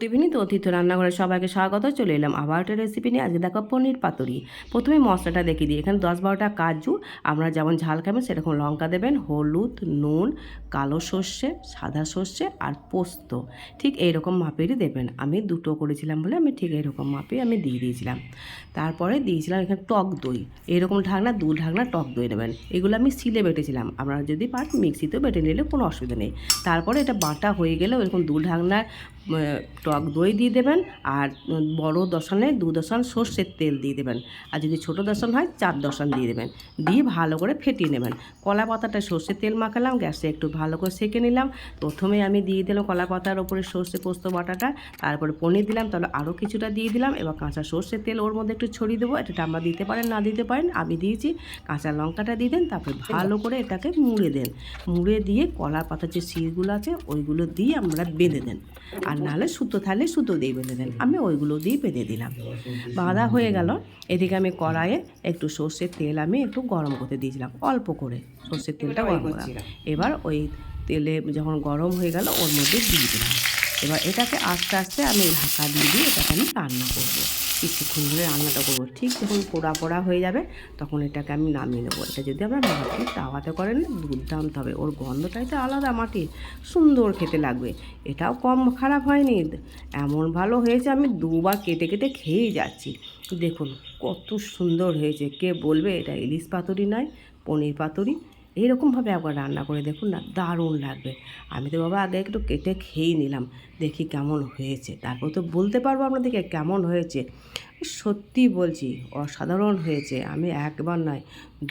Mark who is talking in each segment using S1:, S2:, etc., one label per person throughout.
S1: Tiffany তো অতিথি রান্নাঘরে সবাইকে স্বাগত চলে এলাম আবার একটা রেসিপি নিয়ে। আজকে দেখো পনির পাতুরি। প্রথমে মশলাটা দেখিয়ে দিই। এখানে দশ বারোটা কাজু আমরা যেমন ঝাল খাবেন সেরকম লঙ্কা দেবেন হলুদ নুন কালো সর্ষে সাদা সর্ষে আর পোস্ত। ঠিক এইরকম মাপেরই দেবেন। আমি দুটো করেছিলাম বলে আমি ঠিক এইরকম মাপে আমি দিয়ে দিয়েছিলাম। তারপরে দিয়েছিলাম এখানে টক দই। এরকম ঢাকনা দু ঢাকনা টক দই নেবেন এগুলো আমি সিলে বেটেছিলাম। আপনারা যদি পারেন মিক্সিতেও বেটে নিলে কোনো অসুবিধা নেই। তারপরে এটা বাটা হয়ে গেলে এরকম দু ঢাকনার উম, টক দই দিয়ে দেবেন আর বড় দশানে দু দশান সর্ষের তেল দিয়ে দেবেন। আর যদি ছোটো দশান হয়, চার দশান দিয়ে দেবেন। দিয়ে ভালো করে ফেটিয়ে নেবেন। কলা পাতাটা সর্ষের তেল মাখালাম, গ্যাসে একটু ভালো করে সেঁকে নিলাম। প্রথমে আমি দিয়ে দিলাম কলা পাতার ওপরে সর্ষে পোস্ত বাটাটা। তারপরে পনির দিলাম, তাহলে আরও কিছুটা দিয়ে দিলাম। এবার কাঁচা সর্ষের তেল ওর মধ্যে একটু ছড়িয়ে দেবো। এটা আমরা দিতে পারেন, না দিতে পারেন, আমি দিয়েছি। কাঁচা লঙ্কাটা দিয়ে দেন, তারপরে ভালো করে এটাকে মুড়ে দেন। মুড়ে দিয়ে কলা পাতার যে শিরগুলো আছে, ওইগুলো দিয়ে আমরা বেঁধে দেন। আর নাহলে সুতো থাকলে সুতো দিয়ে বেঁধে দেন। আমি ওইগুলো দিয়ে বেঁধে দিলাম। বাঁধা হয়ে গেল। এদিকে আমি কড়াইয়ে একটু সর্ষের তেল আমি একটু গরম করতে দিয়েছিলাম অল্প করে। সর্ষের তেলটা গরম করলাম এবার ওই তেলে যখন গরম হয়ে গেল ওর মধ্যে দিয়ে দিলাম। এবার এটাকে আস্তে আস্তে আমি ঢাকা দিয়ে দিয়ে এটাকে আমি রান্না করব। কিছুক্ষণ ধরে রান্নাটা করব। ঠিক যখন পোড়া পোড়া হয়ে যাবে, তখন এটাকে আমি নামিয়ে নেব। এটা যদি আমরা মাটির তাওয়াতে করেন, দুর্দান্ত হবে। ওর গন্ধটাই তো আলাদা মাটির, সুন্দর খেতে লাগবে। এটাও কম খারাপ হয়নি। এমন ভালো হয়েছে আমি দুবার কেটে কেটে খেয়েই যাচ্ছি। দেখুন কত সুন্দর হয়েছে। কে বলবে? এটা ইলিশ পাতুরি নয়, পনির পাতুরি। এইরকমভাবে একবার রান্না করে দেখুন না, দারুণ লাগবে। আমি তো বাবা আগে একটু কেটে খেয়েই নিলাম, দেখি কেমন হয়েছে। তারপর তো বলতে পারব আপনাদেরকে কেমন হয়েছে। সত্যি বলছি, অসাধারণ হয়েছে। আমি একবার নয়,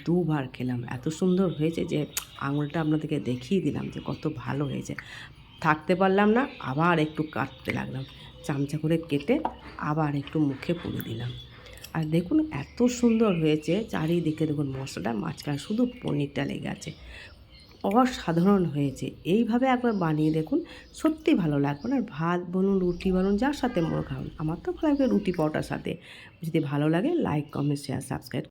S1: দুবার খেলাম। এত সুন্দর হয়েছে যে আঙুলটা আপনাদেরকে দেখিয়ে দিলাম যে কত ভালো হয়েছে। থাকতে পারলাম না, আবার একটু কাটতে লাগলাম। চামচা করে কেটে আবার একটু মুখে পুড়ে দিলাম। আর দেখুন এত সুন্দর হয়েছে চারিদিকে দেখুন মশলাটা, মাঝখানে শুধু পনিরটা লেগে আছে। অসাধারণ হয়েছে। এইভাবে একবার বানিয়ে দেখুন, সত্যি ভালো লাগবে আর ভাত বলুন, রুটি বলুন, যার সাথে মনে খাওয়ান, আমার তো ভালো লাগবে রুটি পরোটার সাথে। যদি ভালো লাগে লাইক কমেন্ট শেয়ার সাবস্ক্রাইব